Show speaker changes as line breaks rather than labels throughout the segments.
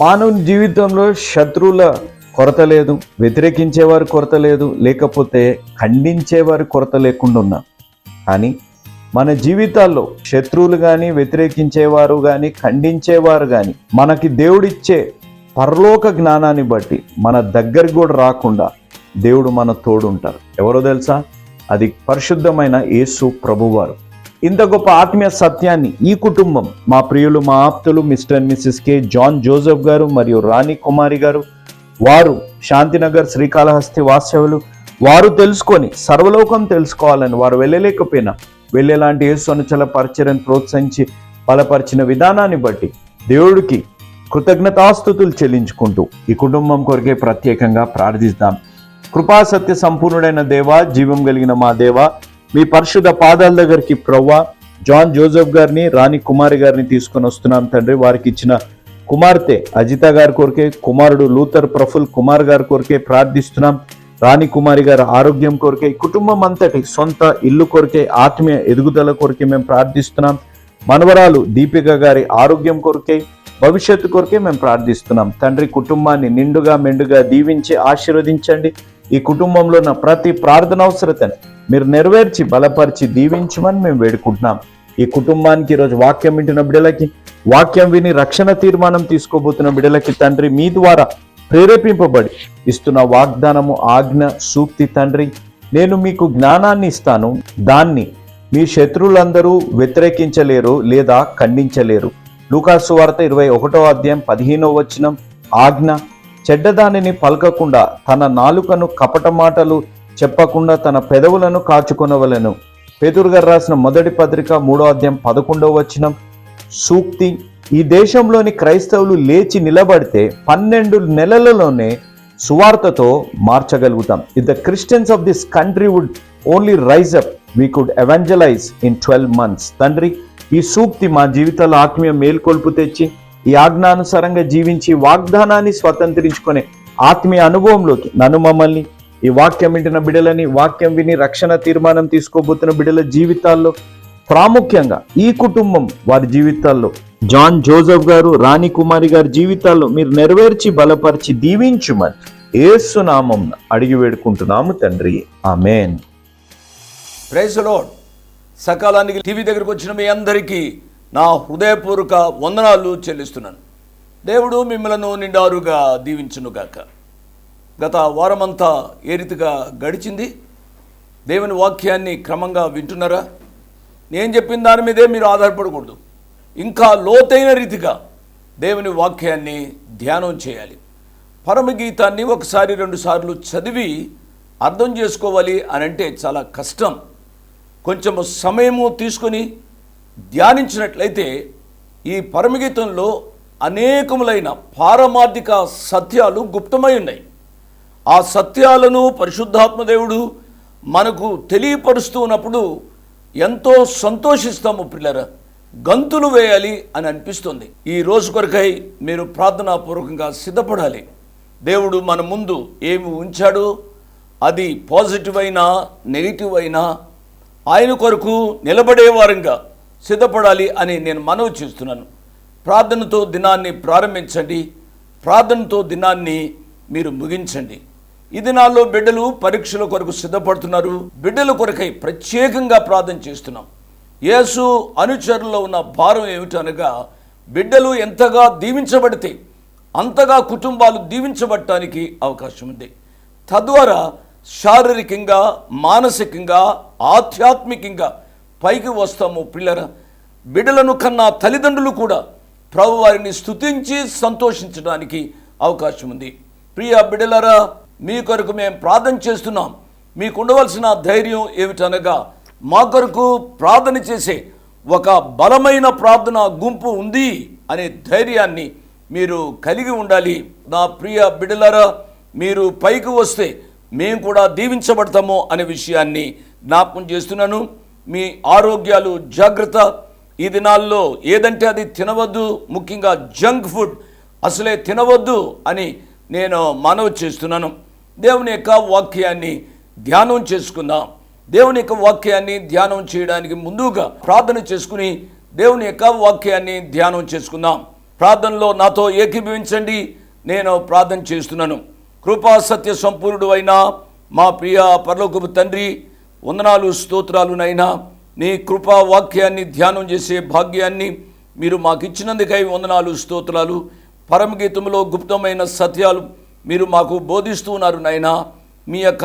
మానవుని జీవితంలో శత్రువుల కొరత లేదు వ్యతిరేకించేవారి కొరత లేదు లేకపోతే ఖండించేవారి కొరత లేకుండా ఉన్నా. కానీ మన జీవితాల్లో శత్రువులు కానీ వ్యతిరేకించేవారు కానీ ఖండించేవారు కానీ మనకి దేవుడిచ్చే పరలోక జ్ఞానాన్ని బట్టి మన దగ్గరికి కూడా రాకుండా దేవుడు మన తోడుంటారు. ఎవరో తెలుసా? అది పరిశుద్ధమైన యేసు ప్రభువారు. ఇంత గొప్ప ఆత్మీయ సత్యాన్ని ఈ కుటుంబం మా ప్రియులు మా ఆప్తులు Mr and Mrs K. John Joseph గారు మరియు రాణి కుమారి గారు వారు శాంతినగర్ శ్రీకాళహస్తి వాస్తవులు వారు తెలుసుకొని సర్వలోకం తెలుసుకోవాలని వారు వెళ్ళలేకపోయినా వెళ్ళేలాంటి యేసు అనుచల ప్రోత్సహించి బలపరిచిన విధానాన్ని బట్టి దేవుడికి కృతజ్ఞతాస్థుతులు చెల్లించుకుంటూ ఈ కుటుంబం కొరకే ప్రత్యేకంగా ప్రార్థిస్తాం. కృపా సత్య సంపూర్ణుడైన దేవ జీవం కలిగిన మా దేవ మీ పరిశుద్ధ పాదాల దగ్గరికి ప్రవ్వా జాన్ జోసెఫ్ గారిని రాణి కుమారి గారిని తీసుకొని వస్తున్నాం తండ్రి. వారికి ఇచ్చిన కుమార్తె అజిత గారి కొరకే కుమారుడు లూథర్ ప్రఫుల్ కుమార్ గారి కొరకే ప్రార్థిస్తున్నాం. రాణి కుమారి గారి ఆరోగ్యం కొరకే కుటుంబం అంతటి సొంత ఇల్లు కొరకే ఆత్మీయ ఎదుగుదల కొరకే మేము ప్రార్థిస్తున్నాం. మనవరాలు దీపిక గారి ఆరోగ్యం కొరకే భవిష్యత్తు కొరకే మేము ప్రార్థిస్తున్నాం. తండ్రి కుటుంబాన్ని నిండుగా మెండుగా దీవించి ఆశీర్వదించండి. ఈ కుటుంబంలో ఉన్న ప్రతి ప్రార్థన అవసరతని మీరు నెరవేర్చి బలపరిచి దీవించమని మేము వేడుకుంటున్నాం. ఈ కుటుంబానికి ఈరోజు వాక్యం వింటున్న బిడ్డలకి వాక్యం విని రక్షణ తీర్మానం తీసుకోబోతున్న బిడ్డలకి తండ్రి మీ ద్వారా ప్రేరేపింపబడి ఇస్తున్న వాగ్దానము ఆజ్ఞ సూక్తి తండ్రి నేను మీకు జ్ఞానాన్ని ఇస్తాను. దాన్ని మీ శత్రువులందరూ వ్యతిరేకించలేరు లేదా ఖండించలేరు. లూకాసు వార్త ఇరవై ఒకటో అధ్యాయం పదిహేనో వచనం ఆజ్ఞ చెడ్డదానిని పలకకుండా తన నాలుకను కపట మాటలు చెప్పకుండా తన పెదవులను కాచుకొనవలెను పేతురు గారు రాసిన మొదటి పత్రిక మూడో అధ్యాయం పదకొండవ వచనం. సూక్తి ఈ దేశంలోని క్రైస్తవులు లేచి నిలబడితే పన్నెండు నెలలలోనే సువార్తతో మార్చగలుగుతాం. If the Christians of this country would only rise up we could evangelise in twelve months తండ్రి ఈ సూక్తి మా జీవితాల్లో ఆత్మీయ మేల్కొల్పు తెచ్చి ఈ ఆజ్ఞానుసారంగా జీవించి వాగ్దానాన్ని స్వతంత్రించుకునే ఆత్మీయ అనుభవంలోకి నన్ను మమ్మల్ని ఈ వాక్యం వింటున్న బిడ్డలని వాక్యం విని రక్షణ తీర్మానం తీసుకోబోతున్న బిడ్డల జీవితాల్లో ప్రాముఖ్యంగా ఈ కుటుంబం వారి జీవితాల్లో జాన్ జోసఫ్ గారు రాణి కుమారి గారి జీవితాల్లో మీరు నెరవేర్చి బలపరిచి దీవించుమని ఏసునామం అడిగి వేడుకుంటున్నాము తండ్రి. ఆమెన్.
ప్రైజ్ లోడ్ సకాలానికి టీవీ దగ్గరకు వచ్చిన మీ అందరికీ నా హృదయపూర్వక వందనాలు చెల్లిస్తున్నాను. దేవుడు మిమ్మలను నిండారుగా దీవించునుగాక. గత వారమంతా ఏ రీతిగా గడిచింది? దేవుని వాక్యాన్ని క్రమంగా వింటున్నారా? నేను చెప్పిన దాని మీదే మీరు ఆధారపడకూడదు. ఇంకా లోతైన రీతిగా దేవుని వాక్యాన్ని ధ్యానం చేయాలి. పరమగీతాన్ని ఒకసారి రెండు సార్లు చదివి అర్థం చేసుకోవాలి అని అంటే చాలా కష్టం. కొంచెము సమయము తీసుకొని ధ్యానించినట్లయితే ఈ పరమగీతంలో అనేకములైన పారమార్థిక సత్యాలు గుప్తమై ఉన్నాయి. ఆ సత్యాలను పరిశుద్ధాత్మదేవుడు మనకు తెలియపరుస్తూ ఉన్నప్పుడు ఎంతో సంతోషిస్తాము పిల్లరా. గంతులు వేయాలి అని అనిపిస్తుంది. ఈ రోజు కొరకై మీరు ప్రార్థనాపూర్వకంగా సిద్ధపడాలి. దేవుడు మన ముందు ఏమి ఉంచాడో? అది పాజిటివ్ అయినా నెగిటివ్ అయినా ఆయన కొరకు నిలబడే వారంగా సిద్ధపడాలి అని నేను మనవి చేస్తున్నాను. ప్రార్థనతో దినాన్ని ప్రారంభించండి. ప్రార్థనతో దినాన్ని మీరు ముగించండి. ఈ దినాల్లో బిడ్డలు పరీక్షల కొరకు సిద్ధపడుతున్నారు. బిడ్డల కొరకై ప్రత్యేకంగా ప్రార్థన చేస్తున్నాం. యేసు అనుచరుల్లో ఉన్న భారం ఏమిటనగా బిడ్డలు ఎంతగా దీవించబడితే అంతగా కుటుంబాలు దీవించబడటానికి అవకాశం ఉంది తద్వారా శారీరకంగా మానసికంగా ఆధ్యాత్మికంగా పైకి వస్తాము పిల్లర. బిడ్డలను కన్నా తల్లిదండ్రులు కూడా ప్రభు వారిని స్తుతించి సంతోషించడానికి అవకాశం ఉంది ప్రియ బిడ్డలరా మీ కొరకు మేము ప్రార్థన చేస్తున్నాం. మీకు ఉండవలసిన ధైర్యం ఏమిటనగా మా కొరకు ప్రార్థన చేసే ఒక బలమైన ప్రార్థన గుంపు ఉంది అనే ధైర్యాన్ని మీరు కలిగి ఉండాలి. నా ప్రియ బిడలరా మీరు పైకి వస్తే మేము కూడా దీవించబడతాము అనే విషయాన్ని జ్ఞాపకం చేస్తున్నాను. మీ ఆరోగ్యాలు జాగ్రత్త. ఈ దినాల్లో ఏదంటే అది తినవద్దు ముఖ్యంగా జంక్ ఫుడ్. అసలే తినవద్దు అని నేను మనవి చేస్తున్నాను. దేవుని యొక్క వాక్యాన్ని ధ్యానం చేసుకుందాం. దేవుని యొక్క వాక్యాన్ని ధ్యానం చేయడానికి ముందుగా ప్రార్థన చేసుకుని దేవుని యొక్క వాక్యాన్ని ధ్యానం చేసుకుందాం. ప్రార్థనలో నాతో ఏకీభవించండి. నేను ప్రార్థన చేస్తున్నాను. కృపా సత్య సంపూర్ణుడు అయినా మా ప్రియ పరలోకపు తండ్రి వందనాలు స్తోత్రాలునైనా నీ కృపా వాక్యాన్ని ధ్యానం చేసే భాగ్యాన్ని మీరు మాకు ఇచ్చినందుకై వందనాలు స్తోత్రాలు. పరమగీతంలో గుప్తమైన సత్యాలు మీరు మాకు బోధిస్తూ ఉన్నారు నాయనా. మీ యొక్క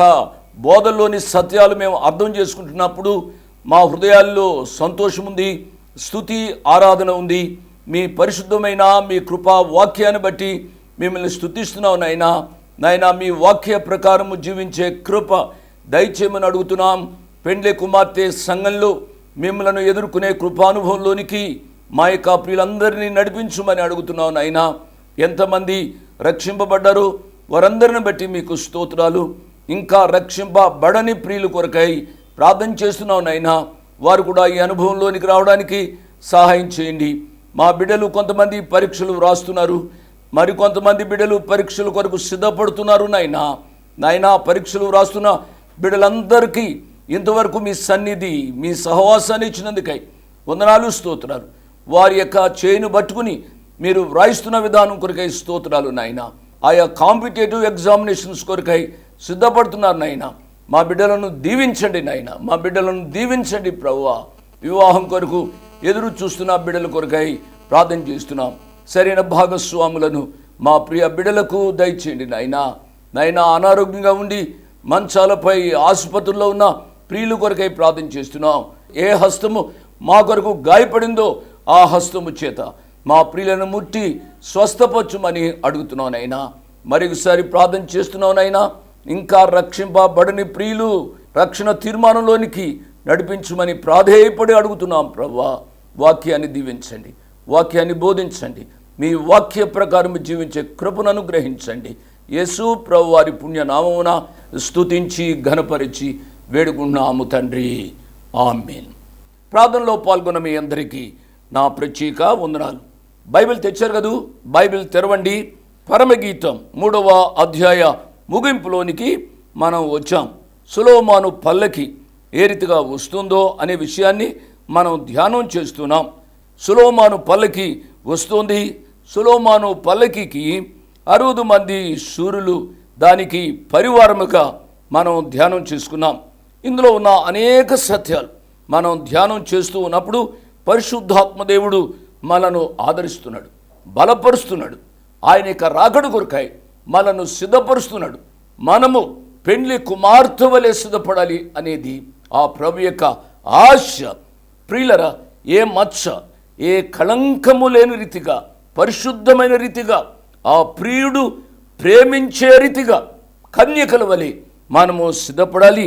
బోధల్లోని సత్యాలు మేము అర్థం చేసుకుంటున్నప్పుడు మా హృదయాల్లో సంతోషం ఉంది స్థుతి ఆరాధన ఉంది. మీ పరిశుద్ధమైన మీ కృపా వాక్యాన్ని బట్టి మిమ్మల్ని స్థుతిస్తున్నాం నాయనా. నాయనా మీ వాక్య ప్రకారము జీవించే కృప దయచేయమని అడుగుతున్నాం. పెండ్లే కుమార్తె సంఘంలో మిమ్మల్ని ఎదుర్కొనే కృపానుభవంలోనికి మా యొక్క ప్రియులందరినీ నడిపించమని అడుగుతున్నాం నాయనా. ఎంతమంది రక్షింపబడ్డారు. వారందరిని బట్టి మీకు స్తోత్రాలు. ఇంకా రక్షింపబడని ప్రియుల కొరకై ప్రార్థన చేస్తున్నావు నైనా వారు కూడా ఈ అనుభవంలోనికి రావడానికి సహాయం చేయండి. మా బిడ్డలు కొంతమంది పరీక్షలు వ్రాస్తున్నారు. మరి కొంతమంది బిడ్డలు పరీక్షల కొరకు సిద్ధపడుతున్నారు నాయనా. నాయనా పరీక్షలు వ్రాస్తున్న బిడ్డలందరికీ ఇంతవరకు మీ సన్నిధి మీ సహవాసాన్ని ఇచ్చినందుకై వందనాలు స్తోత్రాలు. వారి యొక్క చేయిను పట్టుకుని మీరు వ్రాయిస్తున్న విధానం కొరకై స్తోత్రాలు నాయన. ఆయా కాంపిటేటివ్ ఎగ్జామినేషన్స్ కొరకై సిద్ధపడుతున్నారు నాయన. మా బిడ్డలను దీవించండి నాయన. మా బిడ్డలను దీవించండి ప్రభువ వివాహం కొరకు ఎదురు చూస్తున్న బిడ్డల కొరకై ప్రార్థన చేస్తున్నాం సరైన భాగస్వాములను మా ప్రియ బిడ్డలకు దయచేయండి నాయన. నాయన అనారోగ్యంగా ఉండి మంచాలపై ఆసుపత్రుల్లో ఉన్న ప్రియుల కొరకై ప్రార్థన చేస్తున్నాం. ఏ హస్తము మా కొరకు గాయపడిందో ఆ హస్తము చేత మా ప్రియులను ముట్టి స్వస్థపరచుమని అడుగుతున్నానైనా మరొకసారి ప్రార్థన చేస్తున్నానైనా ఇంకా రక్షింపబడని ప్రియులు రక్షణ తీర్మానంలోనికి నడిపించమని ప్రాధేయపడి అడుగుతున్నాం ప్రభా వాక్యాన్ని దీవించండి. వాక్యాన్ని బోధించండి. మీ వాక్య ప్రకారం జీవించే కృపను అనుగ్రహించండి. యేసు ప్రభు వారి పుణ్యనామమున స్తుతించి ఘనపరిచి వేడుకున్నాము తండ్రి. ఆమెన్. ప్రార్థనలో పాల్గొన్న మీ అందరికీ నా ప్రత్యేక వందనాలు. బైబిల్ తెచ్చారు కదూ? బైబిల్ తెరవండి. పరమగీతం మూడవ అధ్యాయ ముగింపులోనికి మనం వచ్చాం. సులోమాను పల్లకి ఏ రీతిగా వస్తుందో అనే విషయాన్ని మనం ధ్యానం చేస్తున్నాం. సులోమాను పల్లకి వస్తుంది. సులోమాను పల్లకికి అరువదు మంది సూర్యులు దానికి పరివారముగా మనం ధ్యానం చేసుకున్నాం. ఇందులో ఉన్న అనేక సత్యాలు మనం ధ్యానం చేస్తూ ఉన్నప్పుడు పరిశుద్ధాత్మదేవుడు దేవుడు మనను ఆదరిస్తున్నాడు బలపరుస్తున్నాడు. ఆయన యొక్క రాకడు కొరకాయి మనను సిద్ధపరుస్తున్నాడు. మనము పెండ్లి కుమార్తె వలె సిద్ధపడాలి అనేది ఆ ప్రభు యొక్క ఆశ. ప్రియులరా ఏ మచ్చ ఏ కళంకము లేని రీతిగా పరిశుద్ధమైన రీతిగా ఆ ప్రియుడు ప్రేమించే రీతిగా కన్యకల వలె మనము సిద్ధపడాలి.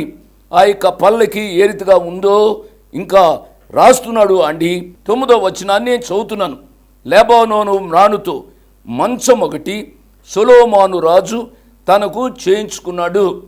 ఆ యొక్క పల్లకి ఏ రీతిగా ఉందో ఇంకా రాస్తున్నాడు అండి. తొమ్మిదో వచనాన్ని చదువుతున్నాను. లేబానోను మ్రానుతో మంచం ఒకటి సొలోమాను రాజు తనకు చేయించుకున్నాడు.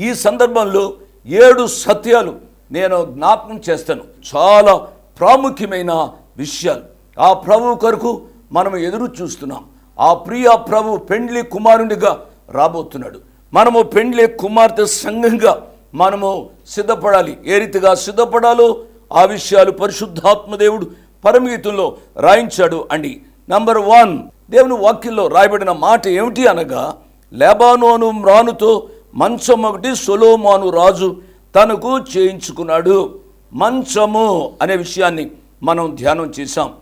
ఈ సందర్భంలో ఏడు సత్యాలు నేను జ్ఞాపకం చేస్తాను. చాలా ప్రాముఖ్యమైన విషయాలు. ఆ ప్రభు కొరకు మనం ఎదురు చూస్తున్నాం. ఆ ప్రియ ప్రభు పెండ్లి కుమారునిగా రాబోతున్నాడు. మనము పెండ్లి కుమార్తె సంఘంగా మనము సిద్ధపడాలి. ఏ రీతిగా సిద్ధపడాలో ఆ విషయాలు పరిశుద్ధాత్మ దేవుడు పరమగీతంలో రాయించాడు అండి. నంబర్ వన్ దేవుని వాక్యంలో రాయబడిన మాట ఏమిటి అనగా లెబానోను మ్రానుతో మంచం ఒకటి సొలోమాను రాజు తనకు చేయించుకున్నాడు. మంచము అనే విషయాన్ని మనం ధ్యానం చేశాం.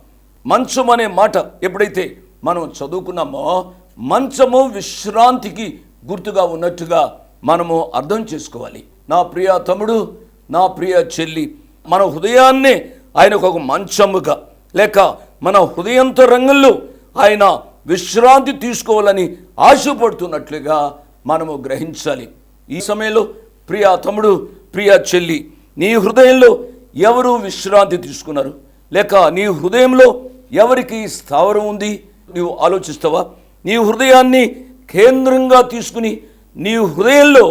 మంచం అనే మాట ఎప్పుడైతే మనం చదువుకున్నామో మంచము విశ్రాంతికి గుర్తుగా ఉన్నట్టుగా మనము అర్థం చేసుకోవాలి. నా ప్రియ తమ్ముడు నా ప్రియ చెల్లి మన హృదయాన్నే ఆయనకు ఒక మంచముగా లేక మన హృదయంతో రంగంలో ఆయన విశ్రాంతి తీసుకోవాలని ఆశపడుతున్నట్లుగా మనము గ్రహించాలి. ఈ సమయంలో ప్రియా తమ్ముడు ప్రియ చెల్లి నీ హృదయంలో ఎవరు విశ్రాంతి తీసుకున్నారు? లేక నీ హృదయంలో ఎవరికి స్థావరం ఉంది? నీవు ఆలోచిస్తావా? నీ హృదయాన్ని కేంద్రంగా తీసుకుని నీ హృదయంలో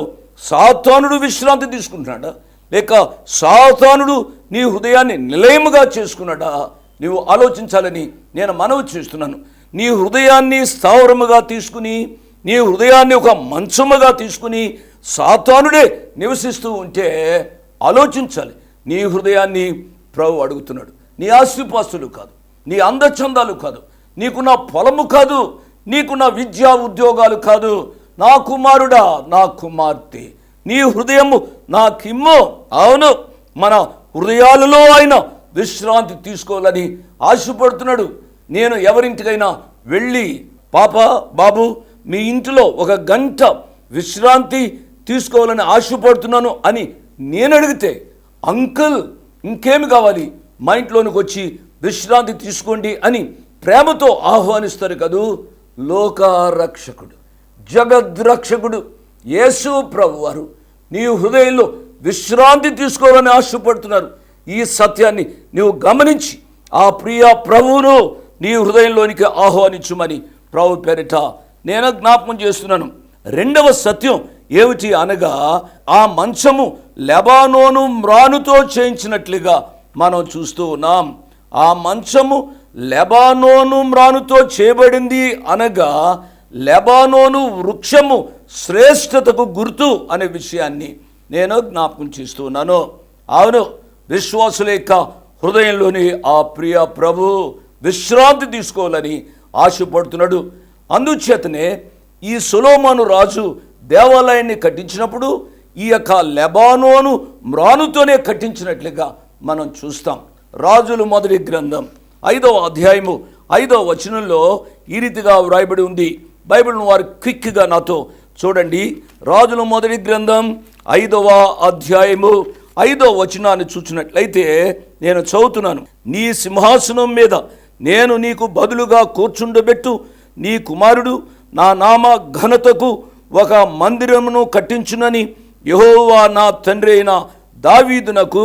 సాతానుడు విశ్రాంతి తీసుకుంటున్నాడా? లేక సాతానుడు నీ హృదయాన్ని నిలయముగా చేసుకున్నాడా? నీవు ఆలోచించాలని నేను మనవి చేస్తున్నాను. నీ హృదయాన్ని స్థావరముగా తీసుకుని నీ హృదయాన్ని ఒక మంచముగా తీసుకుని సాతానుడే నివసిస్తూ ఉంటే ఆలోచించాలి. నీ హృదయాన్ని ప్రభు అడుగుతున్నాడు. నీ ఆస్తిపాస్తులు కాదు నీ అందచందాలు కాదు నీకున్న పొలము కాదు నీకున్న విద్యా ఉద్యోగాలు కాదు నా కుమారుడా నా కుమార్తె. నీ హృదయము నాకిమ్ము. అవును మన హృదయాలలో ఆయన విశ్రాంతి తీసుకోవాలని ఆశపడుతున్నాడు. నేను ఎవరింటికైనా వెళ్ళి పాప బాబు మీ ఇంటిలో ఒక గంట విశ్రాంతి తీసుకోవాలని ఆశపడుతున్నాను అని నేను అడిగితే అంకుల్ ఇంకేమి కావాలి? మా ఇంట్లోనికి వచ్చి విశ్రాంతి తీసుకోండి అని ప్రేమతో ఆహ్వానిస్తారు కదూ లోకారక్షకుడు జగద్రక్షకుడు యేసు ప్రభువారు. నీ హృదయంలో విశ్రాంతి తీసుకోవాలని ఆశపడుతున్నారు. ఈ సత్యాన్ని నీవు గమనించి ఆ ప్రియ ప్రభువును నీ హృదయంలోనికి ఆహ్వానించుమని ప్రభు పేరిట నేను జ్ఞాపకం చేస్తున్నాను. రెండవ సత్యం ఏమిటి అనగా ఆ మంచము లెబానోను మ్రానుతో చేయించినట్లుగా మనం చూస్తూ ఉన్నాం. ఆ మంచము లెబానోను మ్రానుతో చేయబడింది అనగా లెబానోను వృక్షము శ్రేష్టతకు గుర్తు అనే విషయాన్ని నేను జ్ఞాపకం చేస్తున్నాను అవును విశ్వాసుల యొక్క హృదయంలోని ఆ ప్రియ ప్రభు విశ్రాంతి తీసుకోవాలని ఆశపడుతున్నాడు. అందుచేతనే ఈ సులోమాను రాజు దేవాలయాన్ని కట్టించినప్పుడు ఈ యొక్క లెబానోను మ్రానుతోనే కట్టించినట్లుగా మనం చూస్తాం. రాజులు మొదటి గ్రంథం ఐదవ అధ్యాయము ఐదవ వచనంలో ఈ రీతిగా వ్రాయబడి ఉంది. బైబిల్ను వారు క్విక్గా నాతో చూడండి రాజుల మొదటి గ్రంథం ఐదవ అధ్యాయము ఐదవ వచనాన్ని చూసినట్లయితే నేను చదువుతున్నాను. నీ సింహాసనం మీద నేను నీకు బదులుగా కూర్చుండబెట్టు నీ కుమారుడు నా నామ ఘనతకు ఒక మందిరమును కట్టించునని యహోవా నా తండ్రి అయిన దావీదునకు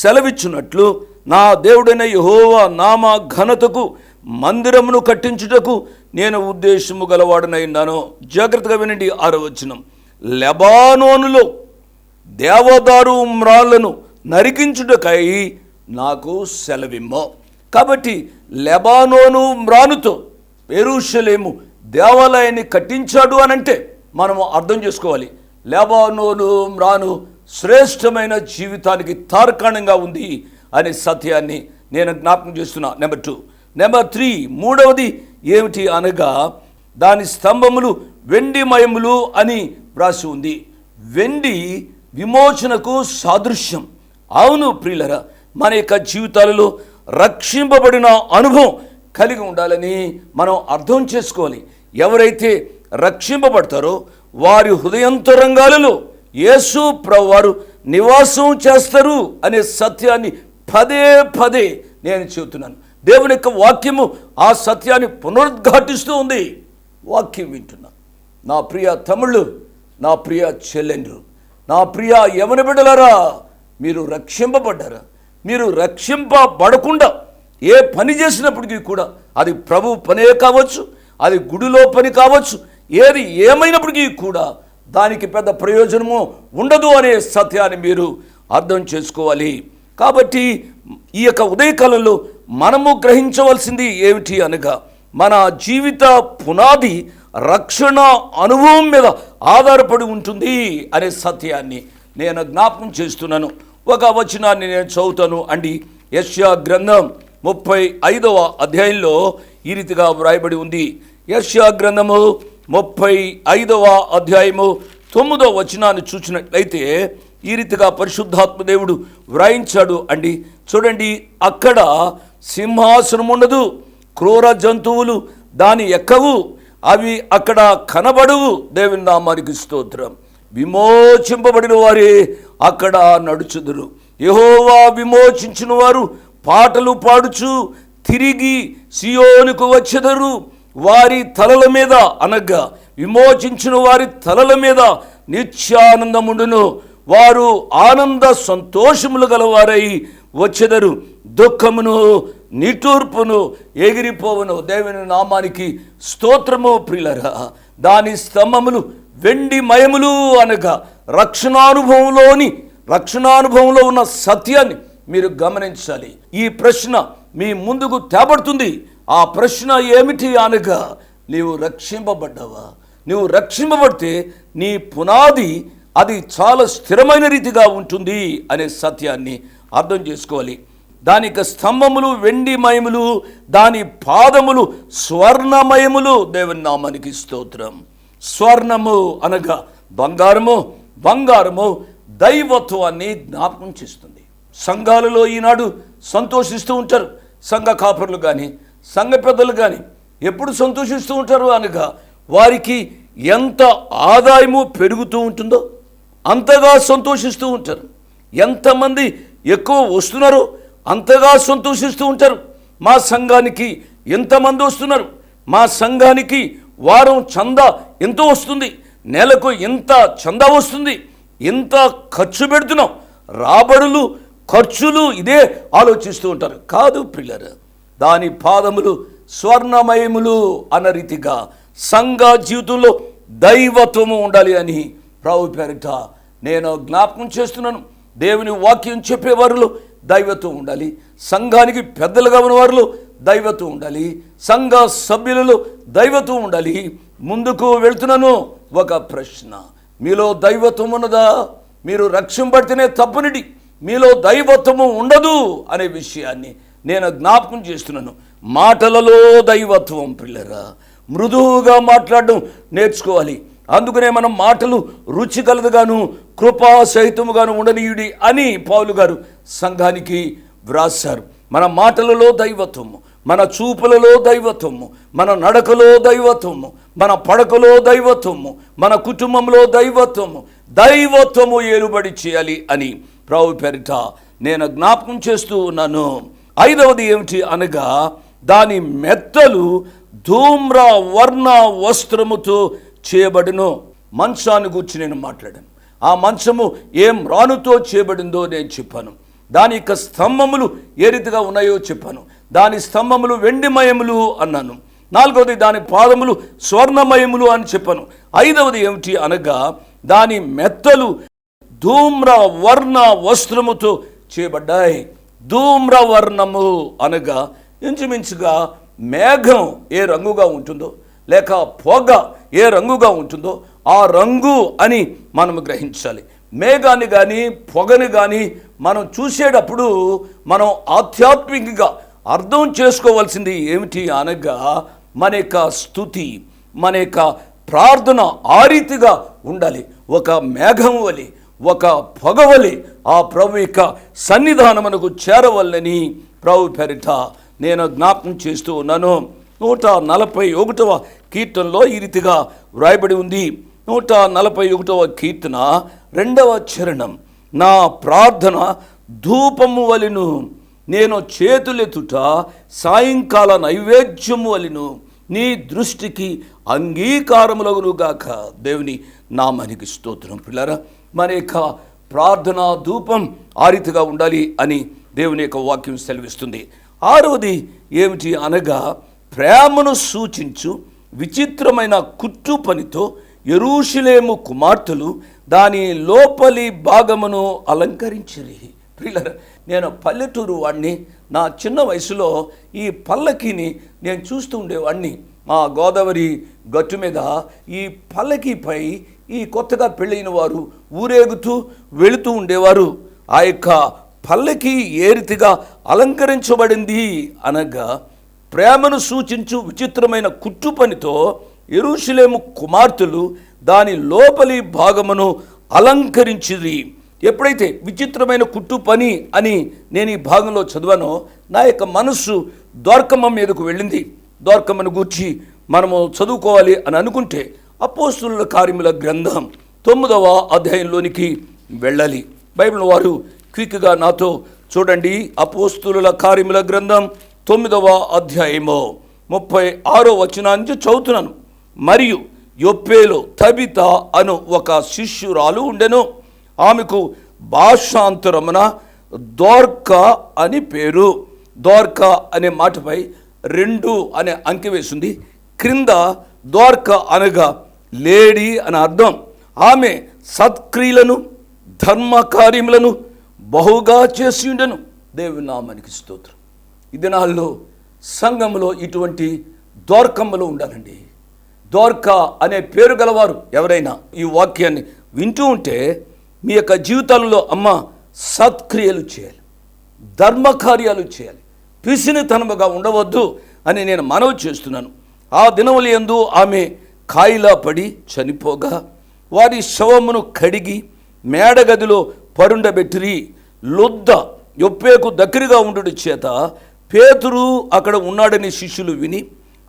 సెలవిచ్చునట్లు నా దేవుడైన యహోవా నామ ఘనతకు మందిరమును కట్టించుటకు నేను ఉద్దేశము గలవాడనైనాను జాగ్రత్తగా వినండి ఆరవచనం లెబానోనులో దేవదారు మ్రాళ్ళను నరికించుటకై నాకు సెలవిమ్మో. కాబట్టి లెబానోను మ్రానుతో పెరుషలేము దేవాలయాన్ని కట్టించాడు అనంటే మనము అర్థం చేసుకోవాలి. లెబానోను మ్రాను శ్రేష్టమైన జీవితానికి తార్కాణంగా ఉంది అనే సత్యాన్ని నేను జ్ఞాపకం చేస్తున్నా. Number two. Number three. మూడవది ఏమిటి అనగా దాని స్తంభములు వెండిమయములు అని వ్రాసి ఉంది. వెండి విమోచనకు సాదృశ్యం. అవును ప్రియులరా మన యొక్క జీవితాలలో రక్షింపబడిన అనుభవం కలిగి ఉండాలని మనం అర్థం చేసుకోవాలి. ఎవరైతే రక్షింపబడతారో వారి హృదయంతరంగాలలో యేసు ప్రభు వారు నివాసం చేస్తారు అనే సత్యాన్ని పదే పదే నేను చెబుతున్నాను. దేవుని యొక్క వాక్యము ఆ సత్యాన్ని పునరుద్ఘాటిస్తూ ఉంది. వాక్యం వింటున్నా. నా ప్రియ తమిళ్ళు నా ప్రియ చెల్లెండ్రు నా ప్రియ యమన బిడ్డలారా మీరు రక్షింపబడ్డారా? మీరు రక్షింపబడకుండా ఏ పని చేసినప్పటికీ కూడా అది ప్రభు పనే కావచ్చు అది గుడిలో పని కావచ్చు ఏది ఏమైనప్పటికీ కూడా దానికి పెద్ద ప్రయోజనము ఉండదు అనే సత్యాన్ని మీరు అర్థం చేసుకోవాలి. కాబట్టి ఈ యొక్క ఉదయకాలంలో మనము గ్రహించవలసింది ఏమిటి అనగా మన జీవిత పునాది రక్షణ అనుభవం మీద ఆధారపడి ఉంటుంది అనే సత్యాన్ని నేను జ్ఞాపకం చేస్తున్నాను. ఒక వచనాన్ని నేను చదువుతాను. అండి యష్యా గ్రంథం ముప్పై ఐదవ అధ్యాయంలో ఈ రీతిగా వ్రాయబడి ఉంది. యష్యా గ్రంథము ముప్పై ఐదవ అధ్యాయము తొమ్మిదవ వచనాన్ని చూసినట్లయితే ఈ రీతిగా పరిశుద్ధాత్మ దేవుడు వ్రాయించాడు. అండి చూడండి అక్కడ సింహాసనం ఉండదు క్రూర జంతువులు దాని ఎక్కవు అవి అక్కడ కనబడవు. దేవుని నామానికి స్తోత్రం. విమోచింపబడిన వారే అక్కడ నడుచుదురు. యహోవా విమోచించిన వారు పాటలు పాడుచు తిరిగి సియోనుకు వచ్చెదరు. వారి తలల మీద అనగా విమోచించిన వారి తలల మీద నిత్యానందముండును. వారు ఆనంద సంతోషములు గలవారై వచ్చెదరు. దుఃఖమును నిటూర్పును ఎగిరిపోవును. దేవుని నామానికి స్తోత్రము ప్రిలరా దాని స్తంభములు వెండి మయములు అనగా రక్షణానుభవంలోని రక్షణానుభవంలో ఉన్న సత్యాన్ని మీరు గమనించాలి. ఈ ప్రశ్న మీ ముందుకు తేబడుతుంది. ఆ ప్రశ్న ఏమిటి అనగా నీవు రక్షింపబడ్డావా? నీవు రక్షింపబడితే నీ పునాది అది చాలా స్థిరమైన రీతిగా ఉంటుంది అనే సత్యాన్ని అర్థం చేసుకోవాలి. దానికి స్తంభములు వెండి మయములు దాని పాదములు స్వర్ణమయములు దేవుని నామానికి స్తోత్రం. స్వర్ణము అనగా బంగారము బంగారము దైవత్వాన్ని జ్ఞాపకం చేస్తుంది. సంఘాలలో ఈనాడు సంతోషిస్తూ ఉంటారు. సంఘ కాపరులు కానీ సంఘ పెద్దలు కానీ ఎప్పుడు సంతోషిస్తూ ఉంటారు అనగా వారికి ఎంత ఆదాయము పెరుగుతూ ఉంటుందో అంతగా సంతోషిస్తూ ఉంటారు. ఎంతమంది ఎక్కువ వస్తున్నారో అంతగా సంతోషిస్తూ ఉంటారు. మా సంఘానికి ఎంతమంది వస్తున్నారు? మా సంఘానికి వారం చందా ఎంత వస్తుంది. నెలకు ఎంత చందా వస్తుంది. ఎంత ఖర్చు పెడుతున్నాం. రాబడులు ఖర్చులు ఇదే ఆలోచిస్తూ ఉంటారు. కాదు పిల్లలు దాని పాదములు స్వర్ణమయములు అన్న రీతిగా సంఘ జీవితంలో దైవత్వము ఉండాలి అని ప్రభు పేరిట నేను జ్ఞాపకం చేస్తున్నాను. దేవుని వాక్యం చెప్పేవారులు దైవత్వం ఉండాలి. సంఘానికి పెద్దలుగా ఉన్నవారులు దైవత్వం ఉండాలి. సంఘ సభ్యులలో దైవత్వం ఉండాలి. ముందుకు వెళ్తున్నాను. ఒక ప్రశ్న. మీలో దైవత్వం ఉన్నదా? మీరు రక్షింపడితేనే తప్పునిడి మీలో దైవత్వము ఉండదు అనే విషయాన్ని నేను జ్ఞాపకం చేస్తున్నాను. మాటలలో దైవత్వం పిల్లరా. మృదువుగా మాట్లాడడం నేర్చుకోవాలి. అందుకనే మనం మాటలు రుచి కలదుగాను కృపా సహితముగాను ఉండనీయుడి అని పావులు గారు సంఘానికి వ్రాసారు మన మాటలలో దైవత్వము మన చూపులలో దైవత్వము మన నడకలో దైవత్వము మన పడకలో దైవత్వము మన కుటుంబంలో దైవత్వము దైవత్వము ఏలుబడి చేయాలి అని ప్రభు పేరిట నేను జ్ఞాపకం చేస్తూ ఉన్నాను. ఐదవది ఏమిటి అనగా దాని మెత్తలు ధూమ్ర వర్ణ వస్త్రముతో చేయబడిను. మంచాన్ని గురించి నేను మాట్లాడాను. ఆ మంచము ఏం రానుతో చేయబడిందో నేను చెప్పాను. దాని యొక్క స్తంభములు ఏ రీతిగా ఉన్నాయో చెప్పాను. దాని స్తంభములు వెండిమయములు అన్నాను. నాలుగవది దాని పాదములు స్వర్ణమయములు అని చెప్పాను. ఐదవది ఏమిటి అనగా దాని మెత్తలు ధూమ్ర వర్ణ వస్త్రముతో చేయబడ్డాయి. ధూమ్ర వర్ణము అనగా ఇంచుమించుగా మేఘం ఏ రంగుగా ఉంటుందో లేక పొగ ఏ రంగుగా ఉంటుందో ఆ రంగు అని మనం గ్రహించాలి. మేఘాన్ని కానీ పొగని కానీ మనం చూసేటప్పుడు మనం ఆధ్యాత్మికంగా అర్థం చేసుకోవాల్సింది ఏమిటి అనగా మన యొక్క స్థుతి మన యొక్క ప్రార్థన ఆ రీతిగా ఉండాలి. ఒక మేఘం వలి ఒక పొగవలి ఆ ప్రభు యొక్క సన్నిధానమునకు చేరవల్లని ప్రభు పెరిట నేను జ్ఞాపకం చేస్తూ ఉన్నాను. నూట నలభై ఒకటవ కీర్తనలో ఈ రీతిగా వ్రాయబడి ఉంది. నూట నలభై ఒకటవ కీర్తన రెండవ చరణం. నా ప్రార్థన ధూపము వలెను నేను చేతులెత్తుట సాయంకాల నైవేద్యము వలెను నీ దృష్టికి అంగీకారములగునుగాక దేవుని నామానికి స్తోత్రం పిల్లరా. మన యొక్క ప్రార్థన ధూపం ఆ రీతిగా ఉండాలి అని దేవుని యొక్క వాక్యం సెలవిస్తుంది. ఆరవది ఏమిటి అనగా ప్రేమను సూచించు విచిత్రమైన కుట్టు పనితో ఎరూషులేము కుమార్తెలు దాని లోపలి భాగమును అలంకరించిరి. ప్రియులరా నేను పల్లెటూరు వాడిని నా చిన్న వయసులో ఈ పల్లకిని నేను చూస్తూ ఉండేవాడిని మా గోదావరి గట్టు మీద ఈ పల్లకిపై ఈ కొత్తగా పెళ్ళైన వారు ఊరేగుతూ వెళుతూ ఉండేవారు. ఆ యొక్క పల్లకి ఏ రీతిగా అలంకరించబడింది అనగా ప్రేమను సూచించు విచిత్రమైన కుట్టు పనితో ఎరుషులేము కుమార్తెలు దాని లోపలి భాగమును అలంకరించిరి. ఎప్పుడైతే విచిత్రమైన కుట్టు పని అని నేను ఈ భాగంలో చదివానో నా యొక్క మనస్సు ద్వారకమ్మ మీదకు వెళ్ళింది. ద్వార్కమ్మను గూర్చి మనము చదువుకోవాలి అని అనుకుంటే అపోస్తుల కార్యముల గ్రంథం తొమ్మిదవ అధ్యాయంలోనికి వెళ్ళాలి. బైబిల్ వారు క్విక్గా నాతో చూడండి. అపోస్తుల కార్యముల గ్రంథం తొమ్మిదవ అధ్యాయము ముప్పై ఆరో వచనానికి చదువుతున్నాను. మరియు యొప్పేలో తబిత అను ఒక శిష్యురాలు ఉండెను. ఆమెకు భాషాంతరమున దోర్క అని పేరు. దోర్క అనే మాటపై రెండు అనే అంకె వేసింది. క్రింద దోర్క అనగా లేడీ అని అర్థం. ఆమె సత్క్రియలను ధర్మ కార్యములను బహుగా చేసి ఉండెను. దేవుని నామానికి స్తోత్రం. ఈ దినాల్లో సంఘంలో ఇటువంటి దోర్కమ్మలు ఉండాలండి. దోర్క అనే పేరు గలవారు ఎవరైనా ఈ వాక్యాన్ని వింటూ ఉంటే మీ యొక్క జీవితంలో అమ్మ సత్క్రియలు చేయాలి ధర్మకార్యాలు చేయాలి పిసినితనముగా ఉండవద్దు అని నేను మనవి చేస్తున్నాను. ఆ దినములు ఎందు ఆమె కాయిలా పడి చనిపోగా వారి శవమును కడిగి మేడగదిలో పరుండబెట్టిరి. లొద్ద యొప్పేకు దగ్గరగా ఉండుట చేత పేతురు అక్కడ ఉన్నాడని శిష్యులు విని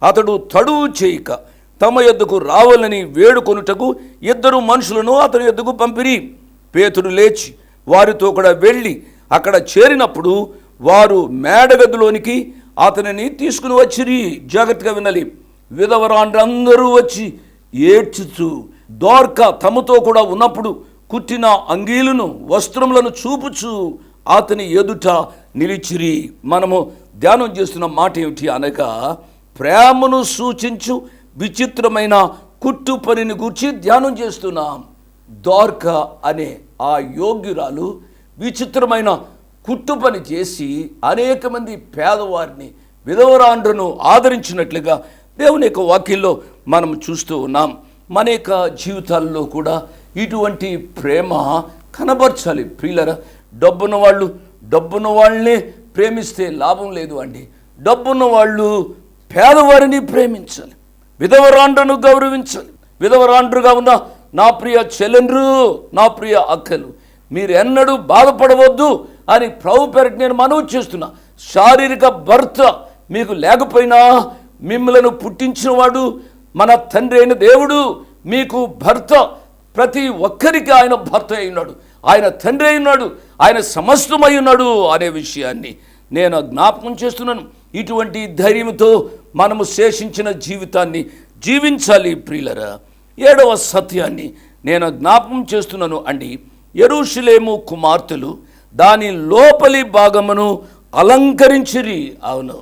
అతడు తడువు చేయక తమ యొద్దకు రావాలని వేడుకొనుటకు ఇద్దరు మనుషులను అతని యొద్దకు పంపిరి. పేతుడు లేచి వారితో కూడా వెళ్ళి అక్కడ చేరినప్పుడు వారు మేడగదిలోనికి అతనిని తీసుకుని వచ్చిరి. జాగ్రత్తగా వినాలి. విధవరాండ్రందరూ వచ్చి ఏడ్చుచు దోర్క తమతో కూడా ఉన్నప్పుడు కుట్టిన అంగీలను వస్త్రములను చూపుచు అతని ఎదుట నిలిచిరి. మనము ధ్యానం చేస్తున్న మాట ఏమిటి అనగా ప్రేమను సూచించు విచిత్రమైన కుట్టు పనిని గూర్చి ధ్యానం చేస్తున్నాం. దోర్క అనే ఆ యోగ్యురాలు విచిత్రమైన కుట్టు పని చేసి అనేక మంది పేదవారిని విధవరాండ్రను ఆదరించినట్లుగా దేవుని యొక్క వాక్యంలో మనం చూస్తూ ఉన్నాం. మన యొక్క జీవితాల్లో కూడా ఇటువంటి ప్రేమ కనబరచాలి ప్రియులరా. డబ్బున్న వాళ్ళు డబ్బున్న వాళ్ళనే ప్రేమిస్తే లాభం లేదు అండి. డబ్బున్న వాళ్ళు పేదవారిని ప్రేమించాలి. విధవరాండ్రను గౌరవించాలి విధవరాండ్రుగా ఉన్న నా ప్రియ చెల్లెండ్రు నా ప్రియ అక్కలు మీరు ఎన్నడూ బాధపడవద్దు అని ప్రభు పేరటి నేను మనవి చేస్తున్నా. శారీరక భర్త మీకు లేకపోయినా మిమ్మలను పుట్టించినవాడు మన తండ్రి అయిన దేవుడు మీకు భర్త ప్రతి ఒక్కరికి ఆయన భర్త అయి ఉన్నాడు ఆయన తండ్రి అయి ఉన్నాడు ఆయన సమస్తమై ఉన్నాడు అనే విషయాన్ని నేను జ్ఞాపకం చేస్తున్నాను. ఇటువంటి ధైర్యంతో మనము శేషించిన జీవితాన్ని జీవించాలి ప్రియులరా. ఏడవ సత్యాన్ని నేను జ్ఞాపకం చేస్తున్నాను అండి. ఎరుషులేము కుమార్తెలు దాని లోపలి భాగమును అలంకరించిరి. అవును.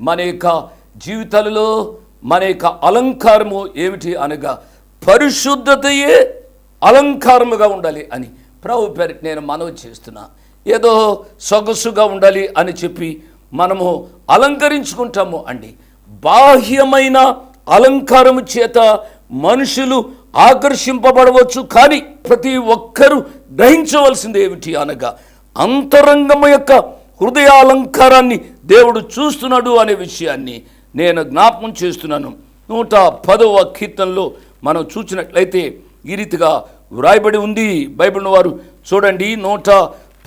మన యొక్క జీవితాలలో మన యొక్క అలంకారము ఏమిటి అనగా పరిశుద్ధతయే అలంకారముగా ఉండాలి అని ప్రభు పేరు నేను మనవి చేస్తున్నా. ఏదో సొగసుగా ఉండాలి అని చెప్పి మనము అలంకరించుకుంటాము అండి. బాహ్యమైన అలంకారము చేత మనుషులు ఆకర్షింపబడవచ్చు కానీ ప్రతి ఒక్కరూ గ్రహించవలసింది ఏమిటి అనగా అంతరంగము యొక్క హృదయాలంకారాన్ని దేవుడు చూస్తున్నాడు అనే విషయాన్ని నేను జ్ఞాపకం చేస్తున్నాను. నూట పదవ కీర్తనలో మనం చూసినట్లయితే ఈ రీతిగా వ్రాయబడి ఉంది. బైబిల్ వారు చూడండి. నూట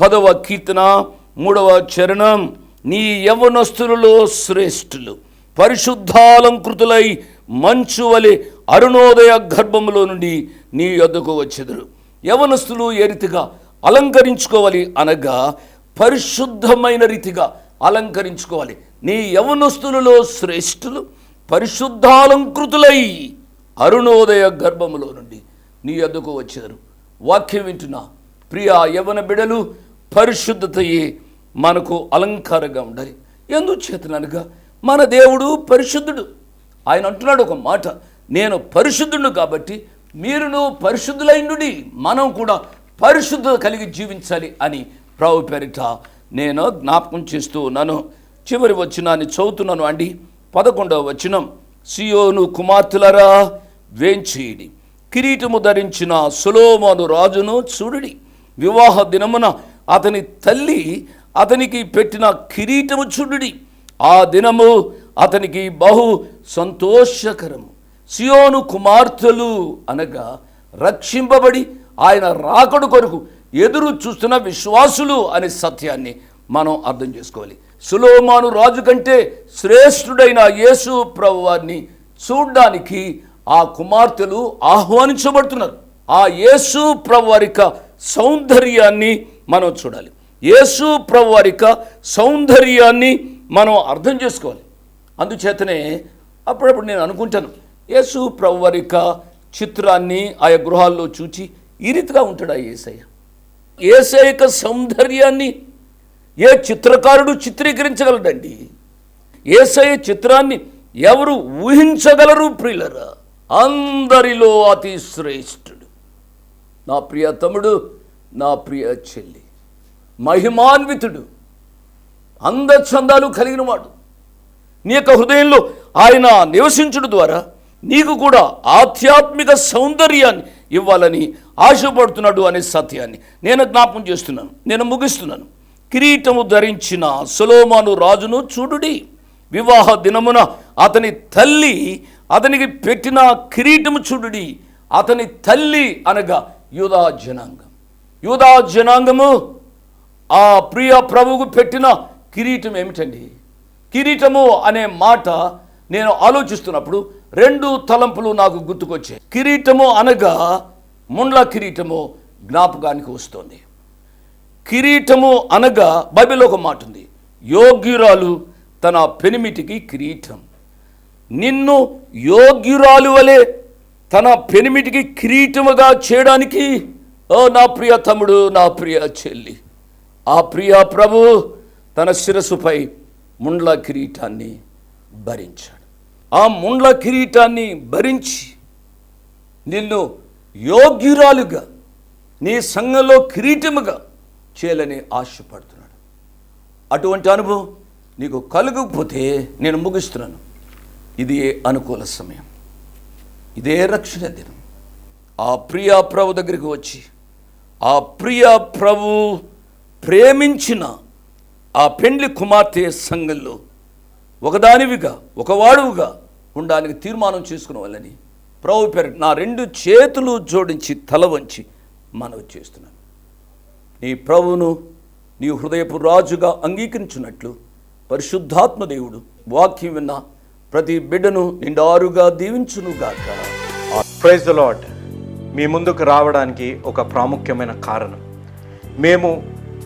పదవ కీర్తన మూడవ చరణం. నీ యవనస్తులలో శ్రేష్ఠులు. పరిశుద్ధాలంకృతులై మంచు వలె అరుణోదయ గర్భములో నుండి నీ యొద్దకు వచ్చెదరు. యవనస్తులు ఏ రీతిగా అలంకరించుకోవాలి అనగా పరిశుద్ధమైన రీతిగా అలంకరించుకోవాలి. నీ యవనస్తులలో శ్రేష్ఠులు పరిశుద్ధాలంకృతులై అరుణోదయ గర్భములో నుండి నీ యొద్దకు వచ్చారు వాక్యం వింటున్నా. ప్రియ యవన బిడలు పరిశుద్ధతయే మనకు అలంకారంగా ఉండాలి. ఎందుకు చేతననగా మన దేవుడు పరిశుద్ధుడు. ఆయన అంటున్నాడు ఒక మాట నేను పరిశుద్ధుడు కాబట్టి మీరును పరిశుద్ధులైండు మనం కూడా పరిశుద్ధత కలిగి జీవించాలి అని ప్రభు పేరిట నేను జ్ఞాపకం చేస్తూ ఉన్నాను. చివరి వచ్చినాన్ని చదువుతున్నాను అండి. పదకొండవ వచనం సియోను కుమార్తెలరా వేంచేయడి. కిరీటము ధరించిన సులోమాను రాజును చూడుడి. వివాహ దినమున అతని తల్లి అతనికి పెట్టిన కిరీటము చుడుడి. ఆ దినము అతనికి బహు సంతోషకరము. సియోను కుమార్తెలు అనగా రక్షింపబడి ఆయన రాకడు కొరకు ఎదురు చూస్తున్న విశ్వాసులు అనే సత్యాన్ని మనం అర్థం చేసుకోవాలి. సులోమాను రాజు కంటే శ్రేష్ఠుడైన యేసు ప్రభువారిని చూడ్డానికి ఆ కుమార్తెలు ఆహ్వానించబడుతున్నారు. ఆ యేసు ప్రభువారిక సౌందర్యాన్ని మనం చూడాలి. యేసు ప్రభువారిక సౌందర్యాన్ని మనం అర్థం చేసుకోవాలి. అందుచేతనే అప్పుడప్పుడు నేను అనుకుంటాను యేసు ప్రభువారిక చిత్రాన్ని ఆయా గృహాల్లో చూచి ఈ రీతిగా ఉంటాడా యేసయ్య ఏసైక సౌందర్యాన్ని ఏ చిత్రకారుడు చిత్రీకరించగలడండి? ఏసఐ చిత్రాన్ని ఎవరు ఊహించగలరు ప్రియులరా? అందరిలో అతి శ్రేష్ఠుడు. నా ప్రియ తమ్ముడు నా ప్రియ చెల్లి. మహిమాన్వితుడు. అందచందాలు కలిగిన వాడు నీ యొక్క హృదయంలో ఆయన నివసించుడు ద్వారా నీకు కూడా ఆధ్యాత్మిక సౌందర్యాన్ని ఇవ్వాలని ఆశపడుతున్నాడు అనే సత్యాన్ని నేను జ్ఞాపం చేస్తున్నాను నేను ముగిస్తున్నాను. కిరీటము ధరించిన సులోమాను రాజును చూడుడి. వివాహ దినమున అతని తల్లి అతనికి పెట్టిన కిరీటము చూడుడి. అతని తల్లి అనగా యూదా జనాంగం. యూదా జనాంగము ఆ ప్రియ ప్రభువుకు పెట్టిన కిరీటం ఏమిటండి? కిరీటము అనే మాట నేను ఆలోచిస్తున్నప్పుడు రెండు తలంపులు నాకు గుర్తుకొచ్చాయి. కిరీటము అనగా ముండ్ల కిరీటము జ్ఞాపకానికి వస్తుంది. కిరీటము అనగా బైబిల్లో ఒక మాట ఉంది. యోగ్యురాలు తన పెనిమిటికి కిరీటం. నిన్ను యోగ్యురాలు వలె తన పెనిమిటికి కిరీటముగా చేయడానికి ఓ నా ప్రియ తమ్ముడు నా ప్రియ చెల్లి ఆ ప్రియా ప్రభు తన శిరస్సుపై ముండ్ల కిరీటాన్ని భరించాడు. ఆ ముండ్ల కిరీటాన్ని భరించి నిన్ను యోగ్యురాలుగా నీ సంఘంలో కిరీటముగా చేయాలని ఆశపడుతున్నాడు. అటువంటి అనుభవం నీకు కలగకపోతే నేను ముగిస్తున్నాను. ఇది అనుకూల సమయం? ఇదే రక్షణ దినం. ఆ ప్రియా ప్రభు దగ్గరికి వచ్చి ఆ ప్రియా ప్రభు ప్రేమించిన ఆ పెండ్లి కుమార్తె సంఘంలో ఒకదానివిగా ఒకవాడువుగా ఉండడానికి తీర్మానం చేసుకున్న వాళ్ళని ప్రభు పేరు నా రెండు చేతులు జోడించి తల వంచి మనవి చేస్తున్నాను. నీ ప్రభువును నీ హృదయపు రాజుగా అంగీకరించినట్లు పరిశుద్ధాత్మ దేవుడు వాక్యం విన్న ప్రతి బిడ్డను నిండారుగా దీవించునుగాక
ప్రైజ్ ద లాడ్ మీ ముందుకు రావడానికి ఒక ప్రాముఖ్యమైన కారణం. మేము